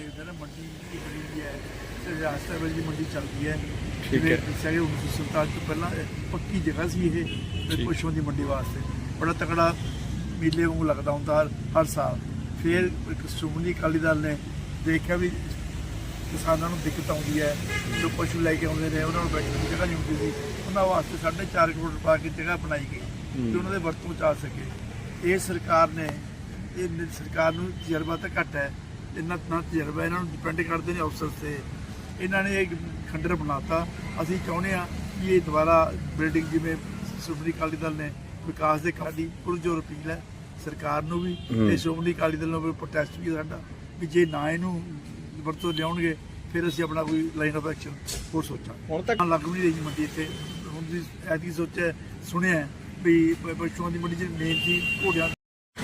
ਦੇਖਦੇ ਨੇ ਮੰਡੀ ਦੀ ਬਣੀ ਹੋਈ ਹੈ ਤੇ ਰਿਆਸਤ ਵਿੱਚ ਦੀ ਮੰਡੀ ਚੱਲਦੀ ਹੈ। ਠੀਕ ਹੈ। ਦੱਸਿਆ ਕਿ 1947 ਤੋਂ ਪਹਿਲਾਂ ਪੱਕੀ ਜਗ੍ਹਾ ਸੀ ਇਹ। ਪਸ਼ੂਆਂ ਦੀ ਮੰਡੀ ਵਾਸਤੇ। ਬੜਾ ਤਕੜਾ ਮੇਲੇ ਵਾਂਗੂ ਲੱਗਦਾ ਹੁੰਦਾ ਹਰ- ਸਾਲ। ਫਿਰ ਇੱਕ ਸ਼੍ਰੋਮਣੀ ਅਕਾਲੀ ਦਲ ਨੇ ਦੇਖਿਆ ਵੀ ਕਿਸਾਨਾਂ ਨੂੰ ਦਿੱਕਤ ਆਉਂਦੀ ਹੈ ਜੋ ਪਸ਼ੂ ਲੈ ਕੇ ਆਉਂਦੇ ਨੇ ਉਹਨਾਂ ਨੂੰ ਬੈਠਣ ਦੀ ਜਗ੍ਹਾ ਨਹੀਂ ਹੁੰਦੀ ਸੀ। ਉਹਨਾਂ ਵਾਸਤੇ 4.5 ਕਰੋੜ ਰੁਪਏ ਦੀ ਜਗ੍ਹਾ ਬਣਾਈ ਗਈ ਕਿ ਉਹਨਾਂ ਦੇ ਵਰਤੋਂ ਚ ਆ ਸਕੇ। ਇਹ ਸਰਕਾਰ ਨੇ ਇਹ ਸਰਕਾਰ ਨੂੰ ਤਜਰਬਾ ਤਾਂ ਘੱਟ ਹੈ ਇਹਨਾਂ ਨਾ ਤਜਰਬਾ ਇਹਨਾਂ ਨੂੰ ਡਿਪੈਂਡ ਕਰਦੇ ਨੇ ਅਫਸਰ ਤੇ। ਇਹਨਾਂ ਨੇ ਇੱਕ ਖੰਡਰ ਬਣਾਤਾ। ਅਸੀਂ ਚਾਹੁੰਦੇ ਆ ਕਿ ਇਹ ਦੁਬਾਰਾ ਬਿਲਡਿੰਗ ਜਿਵੇਂ ਸ਼੍ਰੋਮਣੀ ਅਕਾਲੀ ਦਲ ਨੇ ਵਿਕਾਸ ਦੇ ਕੰਮ ਦੀ ਪੁਰਜੋਰ ਅਪੀਲ ਹੈ ਸਰਕਾਰ ਨੂੰ ਵੀ ਤੇ ਸ਼੍ਰੋਮਣੀ ਅਕਾਲੀ ਦਲ ਨੂੰ ਵੀ ਪ੍ਰੋਟੈਸਟ ਵੀ ਸਾਡਾ ਵੀ ਜੇ ਨਾ ਇਹਨੂੰ ਵਰਤੋਂ ਲਿਆਉਣਗੇ ਫਿਰ ਅਸੀਂ ਆਪਣਾ ਕੋਈ ਲਾਈਨ ਆਫ ਐਕਸ਼ਨ ਹੋਰ ਸੋਚਾਂਗੇ। ਹੁਣ ਤੱਕ ਲੱਗ ਨਹੀਂ ਰਹੀ ਮੰਡੀ ਇੱਥੇ। ਹੁਣ ਦੀ ਐਤਕੀ ਸੋਚਿਆ ਸੁਣਿਆ ਵੀ ਪਸ਼ੂਆਂ ਦੀ ਮੰਡੀ ਚ ਮੇਨ ਸੀ ਘੋੜਿਆਂ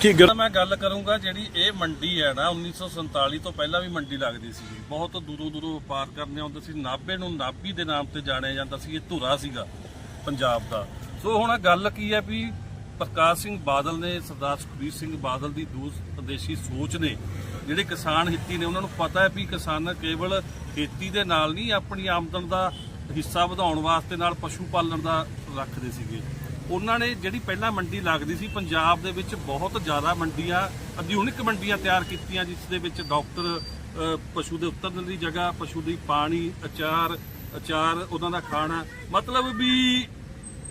ਕੀ ਗੱਲ? ਤਾਂ ਮੈਂ ਗੱਲ ਕਰੂੰਗਾ ਜਿਹੜੀ ਇਹ ਮੰਡੀ ਹੈ ਨਾ 1947 ਤੋਂ ਪਹਿਲਾਂ ਵੀ ਮੰਡੀ ਲੱਗਦੀ ਸੀ। ਬਹੁਤ ਦੂਰੋਂ ਦੂਰੋਂ ਵਪਾਰ ਕਰਨੇ ਆਉਂਦੇ ਸੀ। ਨਾਭੇ ਨੂੰ ਨਾਭੀ ਦੇ ਨਾਮ ਤੇ ਜਾਣਿਆ ਜਾਂਦਾ ਸੀ। ਇਹ ਧੁਰਾ ਸੀਗਾ ਪੰਜਾਬ ਦਾ। ਸੋ ਹੁਣ ਗੱਲ ਕੀ ਹੈ ਵੀ ਪ੍ਰਕਾਸ਼ ਸਿੰਘ ਬਾਦਲ ਨੇ, ਸਰਦਾਰ ਸੁਖਬੀਰ ਸਿੰਘ ਬਾਦਲ ਦੀ ਦੂਰਦੇਸ਼ੀ ਸੋਚ ਨੇ, ਜਿਹੜੇ ਕਿਸਾਨ ਹਿੱਤੀ ਨੇ, ਉਹਨਾਂ ਨੂੰ ਪਤਾ ਹੈ ਵੀ ਕਿਸਾਨ ਕੇਵਲ ਖੇਤੀ ਦੇ ਨਾਲ ਨਹੀਂ, ਆਪਣੀ ਆਮਦਨ ਦਾ ਹਿੱਸਾ ਵਧਾਉਣ ਵਾਸਤੇ ਨਾਲ ਪਸ਼ੂ ਪਾਲਣ ਦਾ ਰੱਖਦੇ ਸੀਗੇ। ਉਹਨਾਂ ਨੇ ਜਿਹੜੀ ਪਹਿਲਾਂ ਮੰਡੀ ਲੱਗਦੀ ਸੀ ਪੰਜਾਬ ਦੇ ਵਿੱਚ ਬਹੁਤ ਜ਼ਿਆਦਾ ਮੰਡੀਆਂ ਆਧੁਨਿਕ ਮੰਡੀਆਂ ਤਿਆਰ ਕੀਤੀਆਂ ਜਿਸ ਦੇ ਵਿੱਚ ਡਾਕਟਰ ਪਸ਼ੂ ਦੇ ਉਤਰਨ ਦੀ ਜਗ੍ਹਾ ਪਸ਼ੂ ਦੀ ਪਾਣੀ ਅਚਾਰ ਅਚਾਰ ਉਹਨਾਂ ਦਾ ਖਾਣਾ ਮਤਲਬ ਵੀ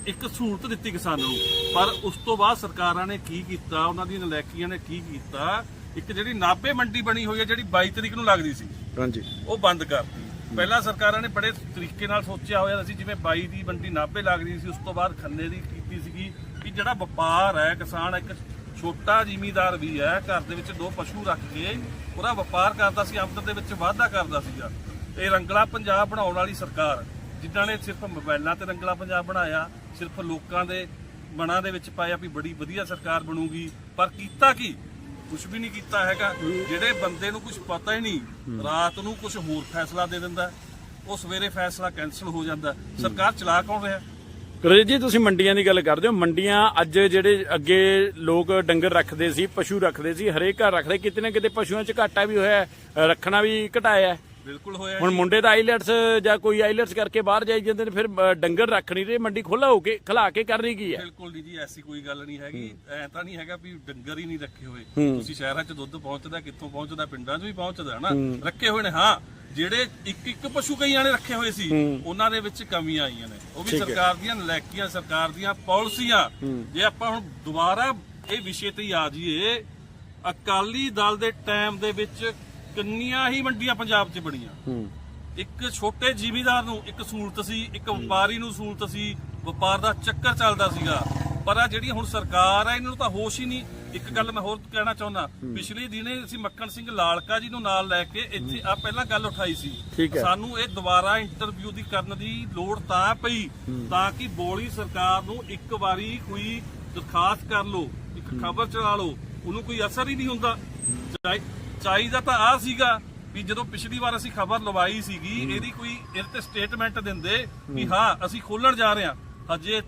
ਇੱਕ ਸਹੂਲਤ ਦਿੱਤੀ ਕਿਸਾਨ ਨੂੰ। ਪਰ ਉਸ ਤੋਂ ਬਾਅਦ ਸਰਕਾਰਾਂ ਨੇ ਕੀ ਕੀਤਾ ਉਹਨਾਂ ਦੀਆਂ ਨਲੈਕੀਆਂ ਨੇ ਕੀ ਕੀਤਾ ਇੱਕ ਜਿਹੜੀ ਨਾਭੇ ਮੰਡੀ ਬਣੀ ਹੋਈ ਹੈ ਜਿਹੜੀ 22 ਤਰੀਕ ਨੂੰ ਲੱਗਦੀ ਸੀ ਹਾਂਜੀ। ਉਹ ਬੰਦ ਕਰਤੀ। ਪਹਿਲਾਂ ਸਰਕਾਰਾਂ ਨੇ ਬੜੇ ਤਰੀਕੇ ਨਾਲ ਸੋਚਿਆ ਹੋਇਆ ਸੀ, ਜਿਵੇਂ 22 ਦੀ ਮੰਡੀ ਨਾਭੇ ਲੱਗਦੀ ਸੀ, ਉਸ ਤੋਂ ਬਾਅਦ ਖੰਨੇ ਦੀ ਕੀਤੀ ਸੀਗੀ ਕਿ ਜਿਹੜਾ ਵਪਾਰ ਹੈ ਕਿਸਾਨ, ਇੱਕ ਛੋਟਾ ਜ਼ਿਮੀਦਾਰ ਵੀ ਹੈ, ਘਰ ਦੇ ਵਿੱਚ ਦੋ ਪਸ਼ੂ ਰੱਖ ਕੇ ਉਹਦਾ ਵਪਾਰ ਕਰਦਾ ਸੀ, ਆਮਦਨ ਦੇ ਵਿੱਚ ਵਾਧਾ ਕਰਦਾ ਸੀਗਾ। ਇਹ ਰੰਗਲਾ ਪੰਜਾਬ ਬਣਾਉਣ ਵਾਲੀ ਸਰਕਾਰ, ਜਿਨ੍ਹਾਂ ਨੇ ਸਿਰਫ ਮੋਬਾਈਲਾਂ ਤੇ ਰੰਗਲਾ ਪੰਜਾਬ ਬਣਾਇਆ, ਸਿਰਫ ਲੋਕਾਂ ਦੇ ਮਨਾਂ ਦੇ ਵਿੱਚ ਪਾਇਆ ਵੀ ਬੜੀ ਵਧੀਆ ਸਰਕਾਰ ਬਣੂਗੀ, ਪਰ ਕੀਤਾ ਕੀ? ਕੁਝ ਵੀ ਨਹੀਂ ਕੀਤਾ ਹੈਗਾ। ਜਿਹੜੇ ਬੰਦੇ ਨੂੰ ਕੁਝ ਪਤਾ ਹੀ ਨਹੀਂ, ਰਾਤ ਨੂੰ ਕੁਝ ਹੋਰ ਫੈਸਲਾ ਦੇ ਦਿੰਦਾ ਉਹ ਸਵੇਰੇ ਫੈਸਲਾ ਕੈਨਸਲ ਹੋ ਜਾਂਦਾ ਸਰਕਾਰ ਚਲਾ ਕੌਣ ਰਿਹਾ? ਰਜੀਤ ਜੀ, ਤੁਸੀਂ ਮੰਡੀਆਂ ਦੀ ਗੱਲ ਕਰਦੇ ਹੋ। ਮੰਡੀਆਂ ਅੱਜ ਜਿਹੜੇ ਅੱਗੇ ਲੋਕ ਡੰਗਰ ਰੱਖਦੇ ਸੀ, ਪਸ਼ੂ ਰੱਖਦੇ ਸੀ, ਹਰੇਕ ਘਰ ਰੱਖਦੇ। ਕਿਤੇ ਨਾ ਕਿਤੇ ਪਸ਼ੂਆਂ 'ਚ ਘਾਟਾ ਵੀ ਹੋਇਆ ਰੱਖਣਾ ਵੀ ਘਟਾਇਆ ਬਿਲਕੁਲ ਹੋਇਆ ਹੁਣ। ਮੁੰਡੇ ਤਾਂ ਆਈਲੈਟਸ ਜਾਂ ਕੋਈ ਆਈਲੈਟਸ ਕਰਕੇ ਬਾਹਰ ਜਾਈ ਜਾਂਦੇ ਨੇ ਫਿਰ ਡੰਗਰ ਰੱਖ ਨਹੀਂ ਰਹੇ ਮੰਡੀ ਖੁੱਲਾ ਹੋ ਕੇ ਖਲਾ ਕੇ ਕਰਨੀ ਕੀ ਹੈ? ਬਿਲਕੁਲ ਨਹੀਂ ਜੀ ਐਸੀ ਕੋਈ ਗੱਲ ਨਹੀਂ ਹੈਗੀ। ਐ ਤਾਂ ਨਹੀਂ ਹੈਗਾ ਵੀ ਡੰਗਰ ਹੀ ਨਹੀਂ ਰੱਖੇ ਹੋਏ। ਤੁਸੀਂ ਸ਼ਹਿਰਾਂ 'ਚ ਦੁੱਧ ਪਹੁੰਚਦਾ ਕਿੱਥੋਂ ਪਹੁੰਚਦਾ ਪਿੰਡਾਂ 'ਚ ਵੀ ਪਹੁੰਚਦਾ ਨਾ ਰੱਖੇ ਹੋਏ ਨੇ ਹਾਂ ਜਿਹੜੇ ਇੱਕ ਇੱਕ ਪਸ਼ੂ ਕਈਆਂ ਨੇ ਰੱਖੇ ਹੋਏ ਸੀ ਉਹਨਾਂ ਦੇ ਵਿੱਚ ਕਮੀਆਂ ਆਈਆਂ ਨੇ। ਉਹ ਵੀ। ਸਰਕਾਰ ਦੀਆਂ ਨਲੈਕੀਆਂ ਸਰਕਾਰ ਦੀਆਂ ਪਾਲਿਸੀਆਂ। ਜੇ ਆਪਾਂ ਹੁਣ ਦੁਬਾਰਾ ਇਹ ਵਿਸ਼ੇ ਤੇ ਆ ਜਾਈਏ ਅਕਾਲੀ ਦਲ ਦੇ ਟਾਈਮ ਦੇ ਵਿੱਚ ਕਿੰਨੀਆਂ ਹੀ ਮੰਡੀਆਂ ਪੰਜਾਬ 'ਚ ਬਣੀਆਂ। ਇੱਕ ਛੋਟੇ ਜ਼ਿਮੀਦਾਰ ਨੂੰ ਇੱਕ ਸਹੂਲਤ ਸੀ ਇੱਕ ਵਪਾਰੀ ਨੂੰ ਸਹੂਲਤ ਸੀ ਵਪਾਰ ਦਾ ਚੱਕਰ ਚੱਲਦਾ ਸੀਗਾ। ਪਰ ਆ ਜਿਹੜੀ ਹੁਣ ਸਰਕਾਰ ਹੈ ਇਹਨਾਂ ਨੂੰ ਤਾਂ ਹੋਸ਼ ਹੀ ਨਹੀਂ। ਇੱਕ ਗੱਲ ਮੈਂ ਹੋਰ ਕਹਿਣਾ ਚਾਹੁੰਦਾ ਪਿਛਲੇ ਦਿਨੇ ਅਸੀਂ ਮੱਕਣ ਸਿੰਘ ਲਾਲਕਾ ਜੀ ਨੂੰ ਨਾਲ ਲੈ ਕੇ ਇੱਥੇ ਆ ਪਹਿਲਾਂ ਗੱਲ ਉਠਾਈ ਸੀ। ਸਾਨੂੰ ਇਹ ਦੁਬਾਰਾ ਇੰਟਰਵਿਊ ਦੀ ਕਰਨ ਦੀ ਲੋੜ ਤਾਂ ਪਈ ਤਾਂ ਕਿ ਬੋਲੀ ਸਰਕਾਰ ਨੂੰ ਇੱਕ ਵਾਰੀ ਕੋਈ ਦਰਖਾਸਤ ਕਰ ਲਓ ਇੱਕ ਖਬਰ ਚਲਾ ਲਓ ਉਹਨੂੰ ਕੋਈ ਅਸਰ ਹੀ ਨਹੀਂ ਹੁੰਦਾ। ਚਾਹੀਦਾ ਤਾਂ ਆ ਸੀਗਾ ਵੀ ਜਦੋਂ ਪਿਛਲੀ ਵਾਰ ਅਸੀਂ ਖਬਰ ਲਵਾਈ ਸੀਗੀ ਇਹਦੀ ਕੋਈ ਇਹਦੇ ਤੇ ਸਟੇਟਮੈਂਟ ਦਿੰਦੇ ਵੀ ਹਾਂ ਅਸੀਂ ਖੋਲਣ ਜਾ ਰਹੇ ਹਾਂ। ਹਜੇ